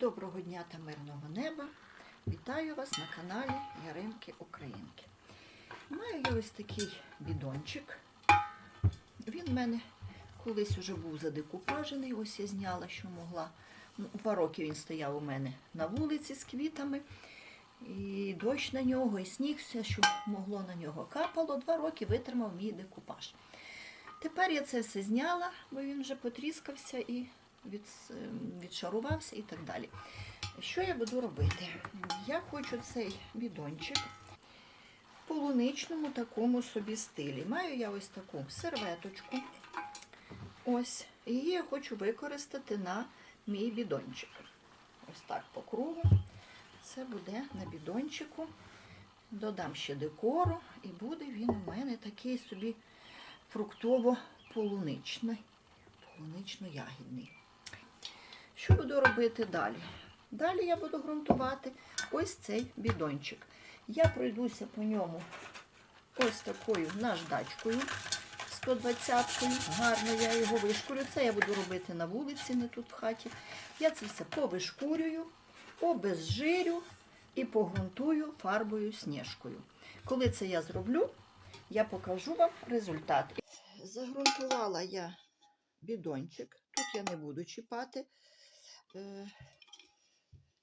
Доброго дня та мирного неба. Вітаю вас на каналі Яринки Українки. Маю я ось такий бідончик. Він в мене колись уже був задекупажений, ось я зняла, що могла. Ну, Два роки він стояв у мене на вулиці з квітами. І дощ на нього, і сніг, все, що могло на нього капало. Два роки витримав мій декупаж. Тепер я це все зняла, бо він вже потріскався і від, відшарувався і так далі. Що я буду робити? Я хочу цей бідончик в полуничному такому собі стилі. Маю я ось таку серветочку. Ось. Її я хочу використати на мій бідончик. Ось так по кругу. Це буде на бідончику. Додам ще декору, і буде він у мене такий собі фруктово-полуничний, полунично-ягідний. Що буду робити далі? Далі я буду ґрунтувати ось цей бідончик. Я пройдуся по ньому ось такою наждачкою 120-кою. Гарно я його вишкурю. Це я буду робити на вулиці, не тут в хаті. Я це все повишкурюю, обезжирю і погрунтую фарбою сніжкою. Коли це я зроблю, я покажу вам результат. Загрунтувала я бідончик. Тут я не буду чіпати. Е,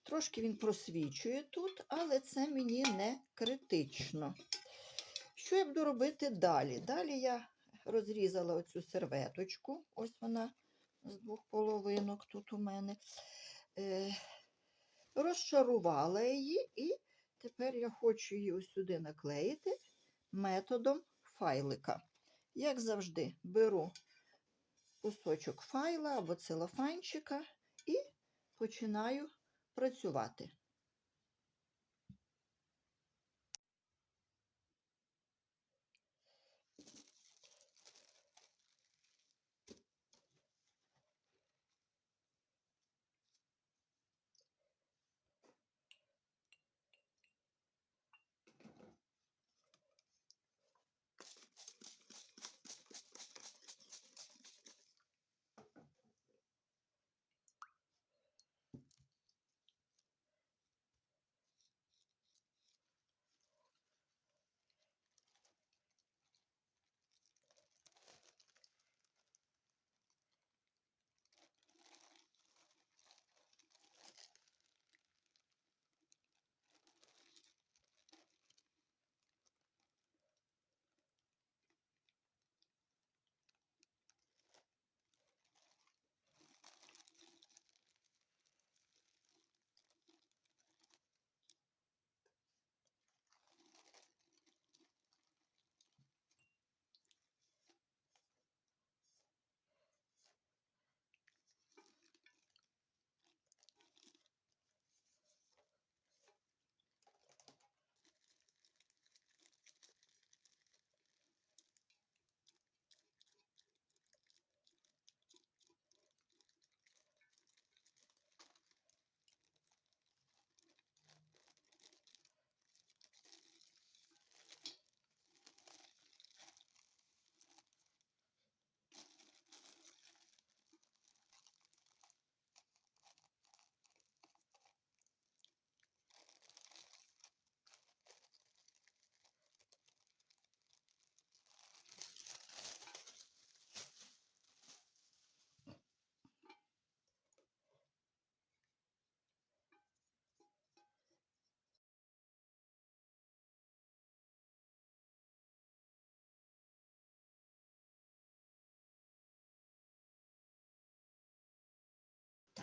Трошки він просвічує тут, але це мені не критично. Що я буду робити далі? Далі я розрізала оцю серветочку, ось вона з двох половинок тут у мене. Е, розшарувала її, і тепер я хочу її ось сюди наклеїти методом файлика. Як завжди, беру кусочок файла або целофанчика і починаю працювати.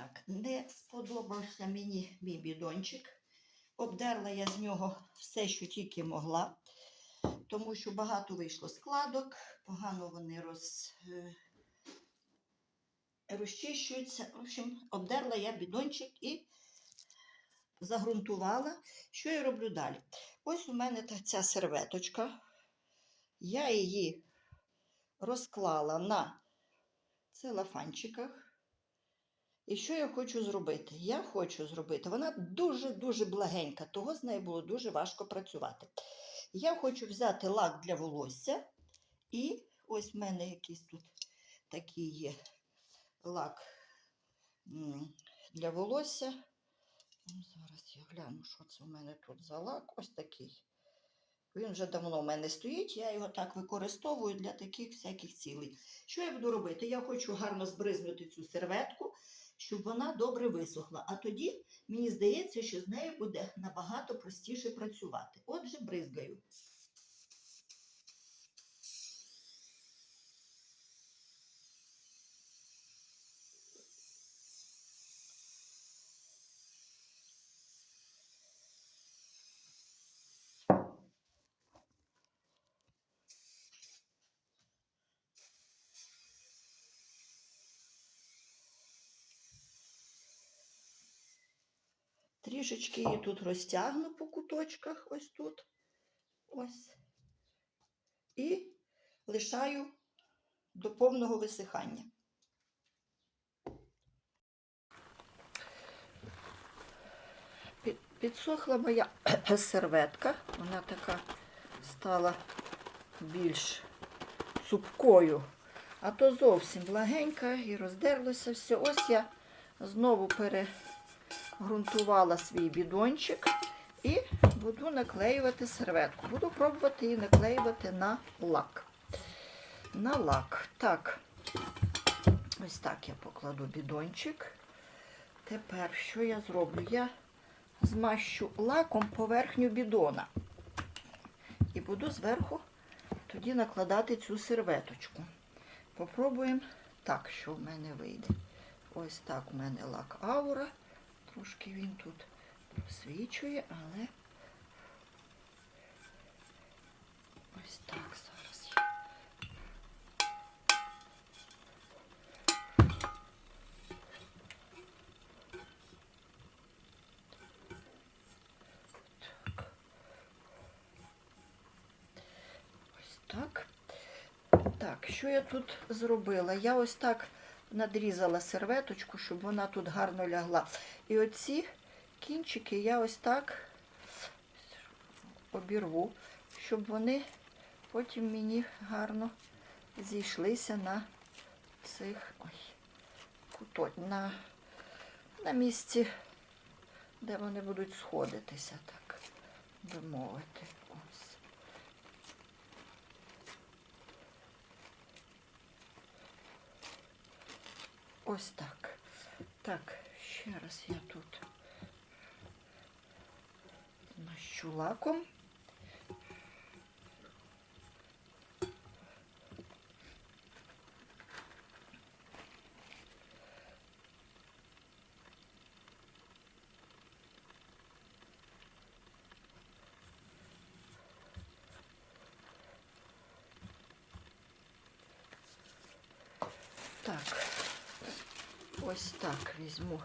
Так, не сподобався мені мій бідончик. Обдерла я з нього все, що тільки могла, тому що багато вийшло складок, погано вони роз, е, розчищуються. В общем, обдерла я бідончик і загрунтувала. Що я роблю далі? Ось у мене ця серветочка. Я її розклала на целофанчиках. І що я хочу зробити? Я хочу зробити, вона дуже-дуже благенька, того з нею було дуже важко працювати. Я хочу взяти лак для волосся, і ось в мене якийсь тут такий є лак для волосся. Ну, Зараз я гляну, що це у мене тут за лак. Ось такий. Він вже давно в мене стоїть, я його так використовую для таких всяких цілей. Що я буду робити? Я хочу гарно збризнути цю серветку, щоб вона добре висохла. А тоді мені здається, що з нею буде набагато простіше працювати. Отже, бризгаю. Трішечки її тут розтягну по куточках, ось тут. Ось. І лишаю до повного висихання. Підсохла моя серветка. Вона така стала більш цупкою, а то зовсім благенька і роздерлося все. Ось я знову перегрунтувала свій бідончик і буду наклеювати серветку. Буду пробувати її наклеювати на лак. На лак. Так, ось так я покладу бідончик. Тепер що я зроблю? Я змащу лаком поверхню бідона. І буду зверху тоді накладати цю серветочку. Попробуємо так, що в мене вийде. Ось так у мене лак аура. Трошки він тут просвічує, але ось так зараз я. Так. Ось так. Так, що я тут зробила? Я ось так надрізала серветочку, щоб вона тут гарно лягла. І оці кінчики я ось так обірву, щоб вони потім мені гарно зійшлися на цих ой, куто, на, на місці, де вони будуть сходитися, так би мовити. Ось. Ось так. Так, ще раз я тут мащу лаком. Так, ось так візьму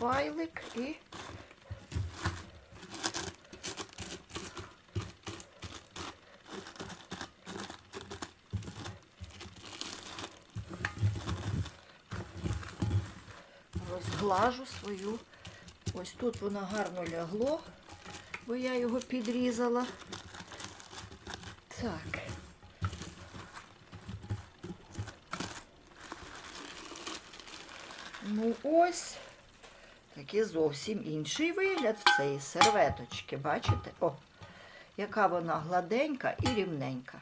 файлик і розглажу свою. Ось тут воно гарно лягло, бо я його підрізала. Так. Ну ось такий зовсім інший вигляд в цієї серветочки. Бачите? О, яка вона гладенька і рівненька.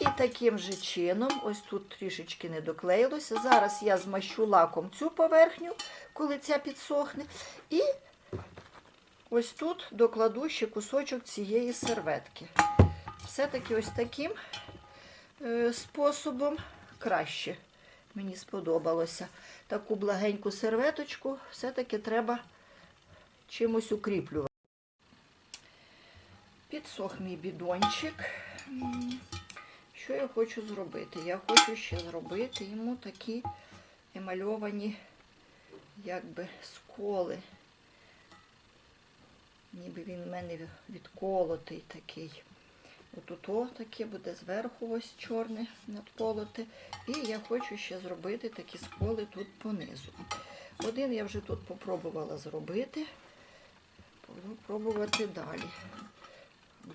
І таким же чином, ось тут трішечки не доклеїлося. Зараз я змащу лаком цю поверхню, коли ця підсохне. І ось тут докладу ще кусочок цієї серветки. Все-таки ось таким е, способом краще. Мені сподобалося. Таку благеньку серветочку все-таки треба чимось укріплювати. Підсох мій бідончик. Що я хочу зробити? Я хочу ще зробити йому такі емальовані якби сколи. Ніби він в мене відколотий такий. Отут таке буде зверху ось чорне надполоте. І я хочу ще зробити такі сколи тут понизу. Один я вже тут попробувала зробити. Буду пробувати далі.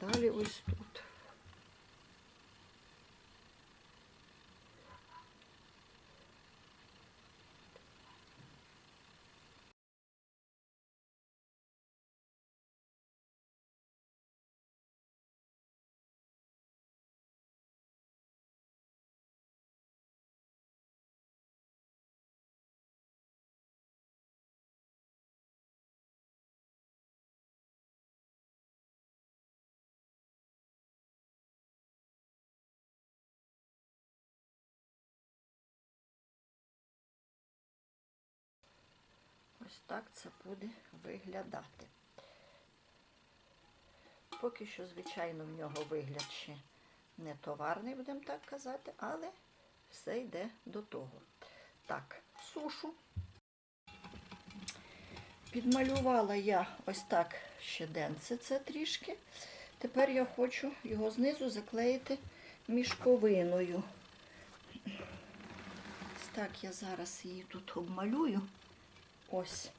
Далі ось тут. Так це буде виглядати. Поки що, звичайно, в нього вигляд ще не товарний, будемо так казати, але все йде до того. Так, сушу. Підмалювала я ось так щеденце це трішки. Тепер я хочу його знизу заклеїти мішковиною. Ось так я зараз її тут обмалюю. Ось.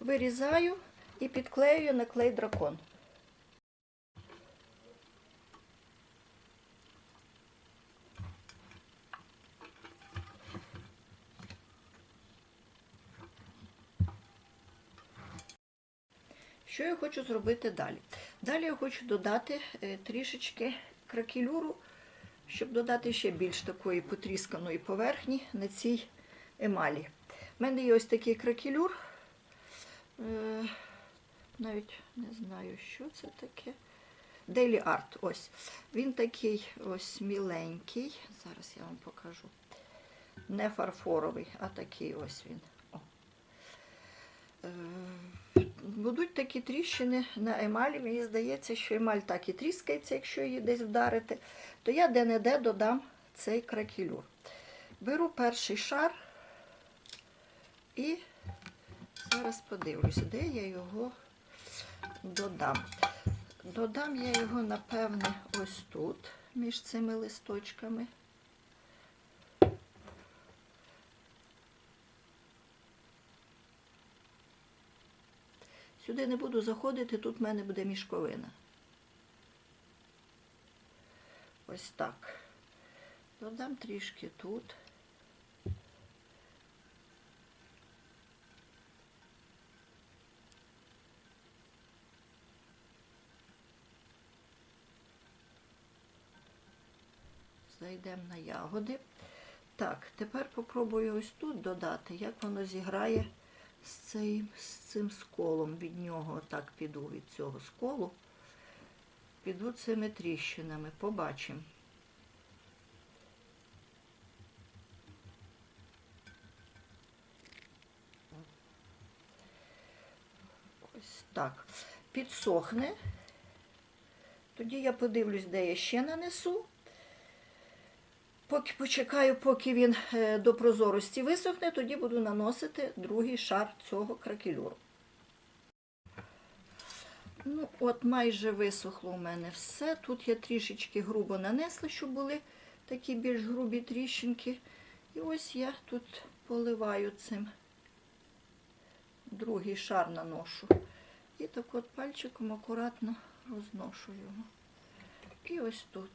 Вирізаю і підклеюю на клей дракон. Що я хочу зробити далі? Далі я хочу додати е, трішечки кракелюру, щоб додати ще більш такої потрісканої поверхні на цій емалі. У мене є ось такий кракелюр. Е, навіть не знаю, що це таке. Daily Art. Ось. Він такий ось міленький. Зараз я вам покажу. Не фарфоровий, а такий ось він. Будуть такі тріщини на емалі. Мені здається, що емаль так і тріскається, якщо її десь вдарити, то я де-не-де додам цей кракелюр. Беру перший шар і зараз подивлюся, де я його додам. Додам я його, напевне, ось тут, між цими листочками. Сюди не буду заходити, тут в мене буде мішковина. Ось так. Додам трішки тут. Зайдемо на ягоди. Так, тепер попробую ось тут додати, як воно зіграє з цим, з цим сколом від нього. Так піду від цього сколу. Піду цими тріщинами, побачимо. Ось так. Підсохне. Тоді я подивлюсь, де я ще нанесу. Поки почекаю, поки він е, до прозорості висохне, тоді буду наносити другий шар цього кракелюру. Ну, от майже висохло у мене все. Тут я трішечки грубо нанесла, щоб були такі більш грубі тріщинки. І ось я тут поливаю цим другий шар наношу. І так от пальчиком акуратно розношу його. І ось тут.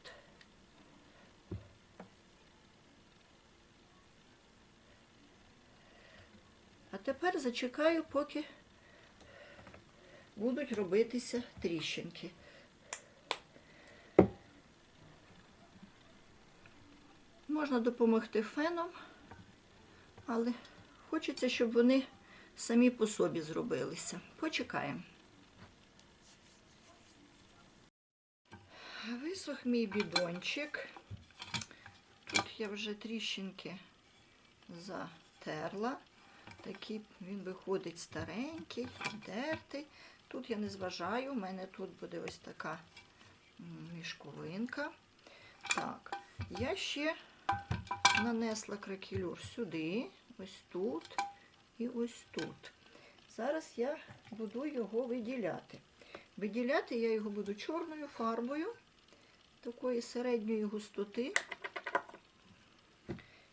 А тепер зачекаю, поки будуть робитися тріщинки. Можна допомогти феном, але хочеться, щоб вони самі по собі зробилися. Почекаємо. Висох мій бідончик. Тут я вже тріщинки затерла. Такий він виходить старенький, дертий. Тут я не зважаю, у мене тут буде ось така мішковинка. Так, я ще нанесла кракелюр сюди, ось тут і ось тут. Зараз я буду його виділяти. Виділяти я його буду чорною фарбою, такої середньої густоти.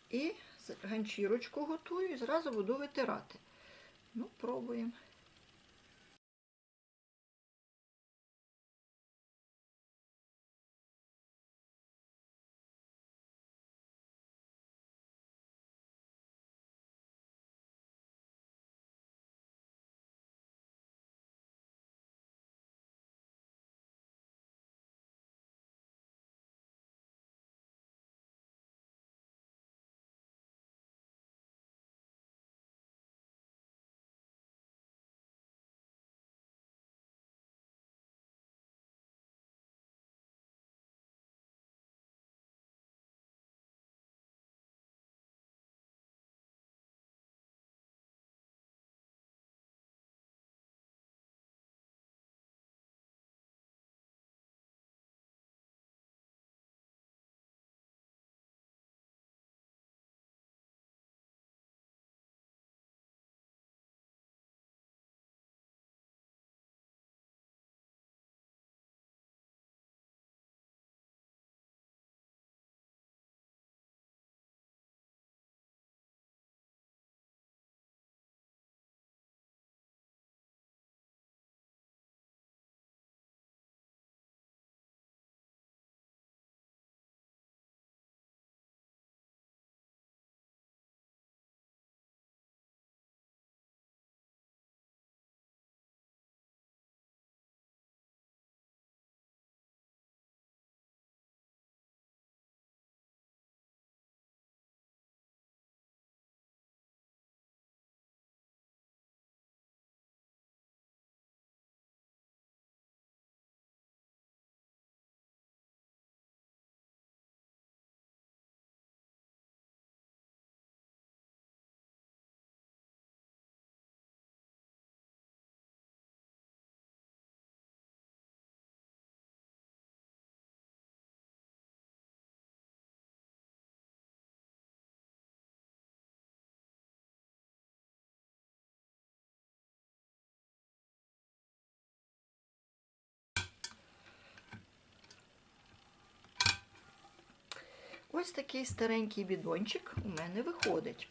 І ганчірочку готую і зразу буду витирати. Ну, пробуємо. Ось такий старенький бідончик у мене виходить.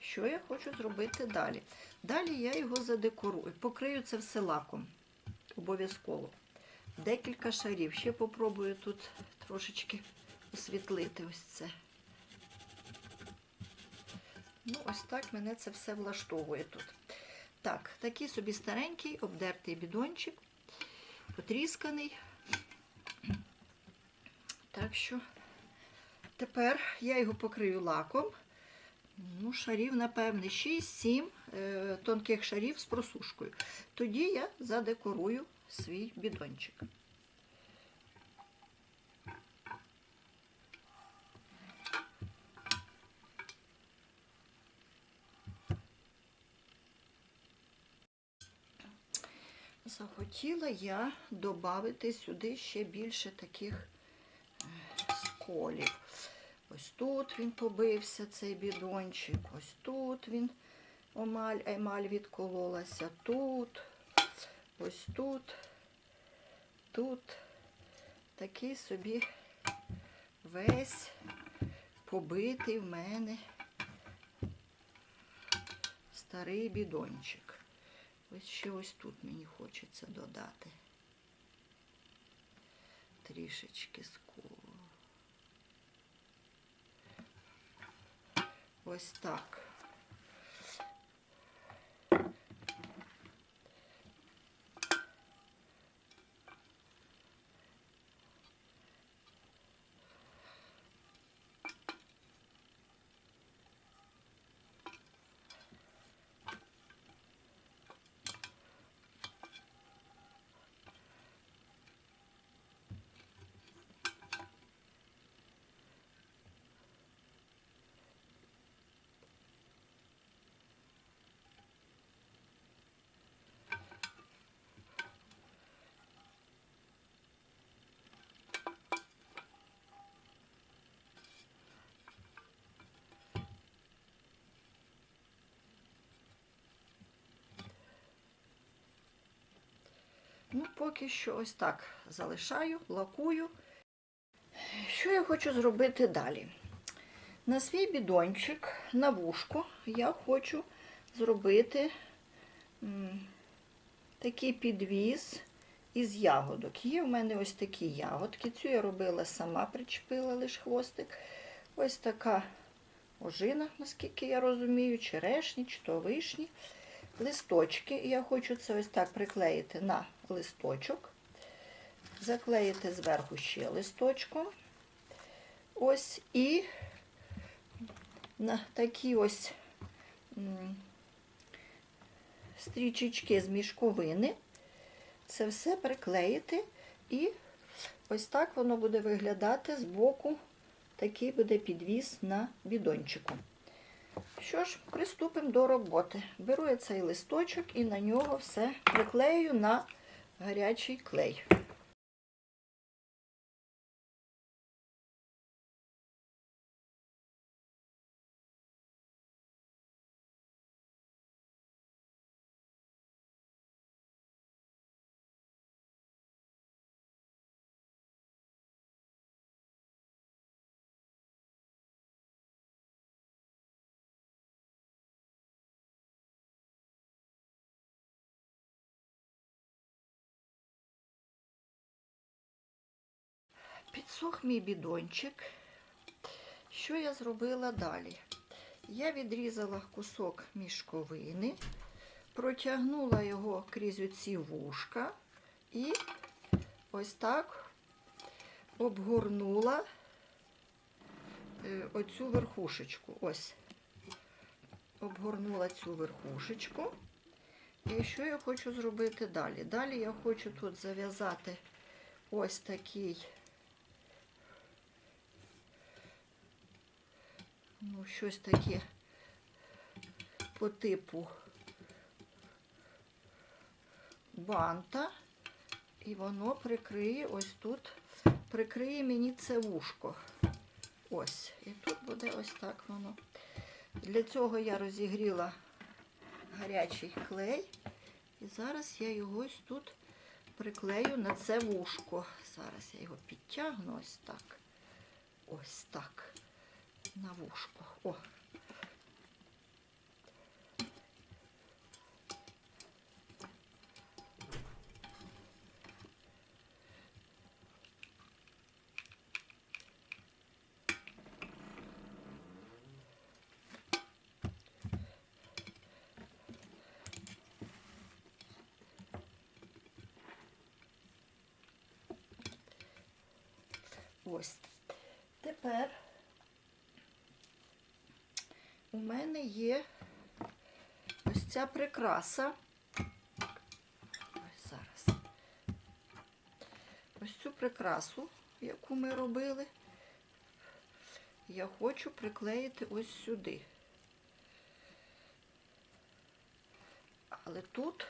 Що я хочу зробити далі? Далі я його задекорую, покрию це все лаком. Обов'язково. Декілька шарів. Ще попробую тут трошечки освітлити ось це. Ну, ось так мене це все влаштовує тут. Так, такий собі старенький, обдертий бідончик, потрісканий. Так що тепер я його покрию лаком. Ну, шарів, напевне, 6-7 е, тонких шарів з просушкою. Тоді я задекорую свій бідончик. Захотіла я додати сюди ще більше таких е, сколів. Ось тут він побився, цей бідончик, ось тут він емаль, емаль відкололася, тут, ось тут, тут. Такий собі весь побитий в мене старий бідончик. Ось ще ось тут мені хочеться додати. Трішечки сколу. Ось так. Ну, поки що ось так залишаю, лакую. Що я хочу зробити далі? На свій бідончик, на вушку, я хочу зробити такий підвіз із ягодок. Є в мене ось такі ягодки. Цю я робила сама, причепила лише хвостик. Ось така ожина, наскільки я розумію, черешні, чи то вишні листочки. І я хочу це ось так приклеїти на листочок, заклеїти зверху ще листочком. Ось і на такі ось стрічечки з мішковини. Це все приклеїти, і ось так воно буде виглядати з боку. Такий буде підвіз на бідончику. Що ж, приступимо до роботи. Беру я цей листочок і на нього все приклею на гарячий клей. Підсох мій бідончик. Що я зробила далі? Я відрізала кусок мішковини, протягнула його крізь оці вушка і ось так обгорнула е, оцю верхушечку. Ось. Обгорнула цю верхушечку. І що я хочу зробити далі? Далі я хочу тут зав'язати ось такий ну, щось таке по типу банта, і воно прикриє ось тут, прикриє мені це вушко. Ось. І тут буде ось так воно. Для цього я розігріла гарячий клей. І зараз я його ось тут приклею на це вушко. Зараз я його підтягну ось так. Ось так. На вушко. О. Ось. Тепер у мене є ось ця прикраса. Ось зараз. Ось цю прикрасу, яку ми робили, я хочу приклеїти ось сюди. Але тут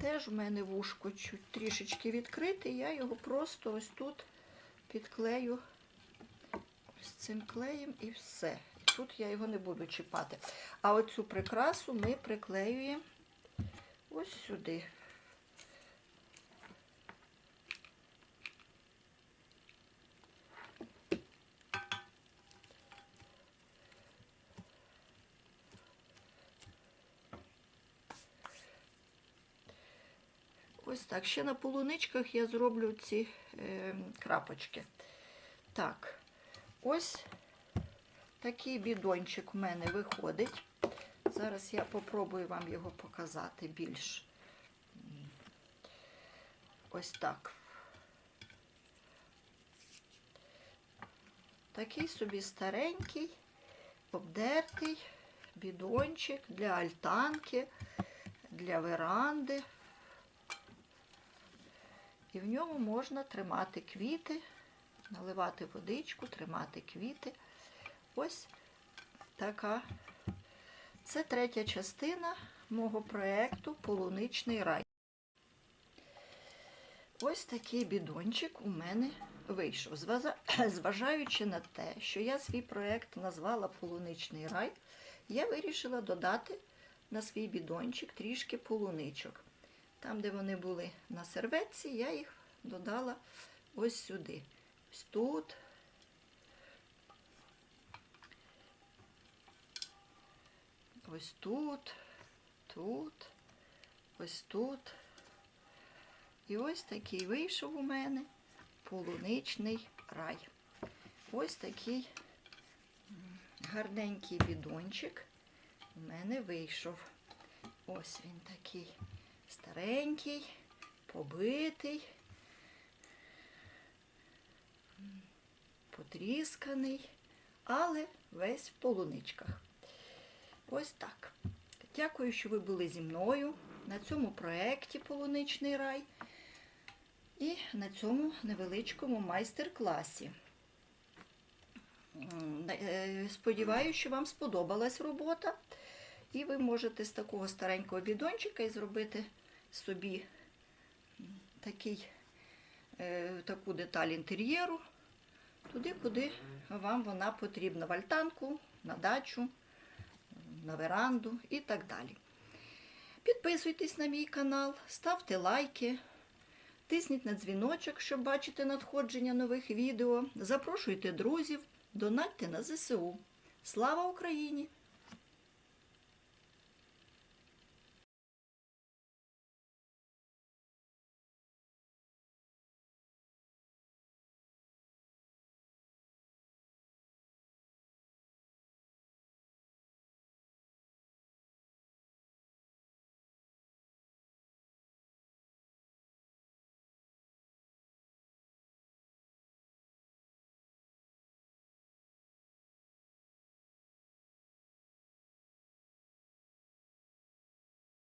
теж в мене вушко трішечки відкрите, я його просто ось тут підклею ось цим клеєм і все. Тут я його не буду чіпати. А оцю прикрасу ми приклеюємо ось сюди. Ось так. Ще на полуничках я зроблю ці е, крапочки. Так, ось такий бідончик в мене виходить. Зараз я попробую вам його показати більш. Ось так. Такий собі старенький, обдертий бідончик для альтанки, для веранди. І в ньому можна тримати квіти, наливати водичку, тримати квіти. Ось така. Це третя частина мого проєкту Полуничний рай. Ось такий бідончик у мене вийшов. Зважаючи на те, що я свій проєкт назвала Полуничний рай, я вирішила додати на свій бідончик трішки полуничок. Там, де вони були на серветці, я їх додала ось сюди. Ось тут. Ось тут, тут, ось тут. І ось такий вийшов у мене полуничний рай. Ось такий гарненький бідончик у мене вийшов. Ось він такий старенький, побитий, потрісканий, але весь в полуничках. Ось так. Дякую, що ви були зі мною на цьому проєкті Полуничний рай і на цьому невеличкому майстер-класі. Е, Сподіваюся, що вам сподобалась робота. І ви можете з такого старенького бідончика і зробити собі такий, е, таку деталь інтер'єру, туди, куди вам вона потрібна. В альтанку, на дачу, на веранду і так далі. Підписуйтесь на мій канал, ставте лайки, тисніть на дзвіночок, щоб бачити надходження нових відео. Запрошуйте друзів, донатьте на ЗСУ. Слава Україні!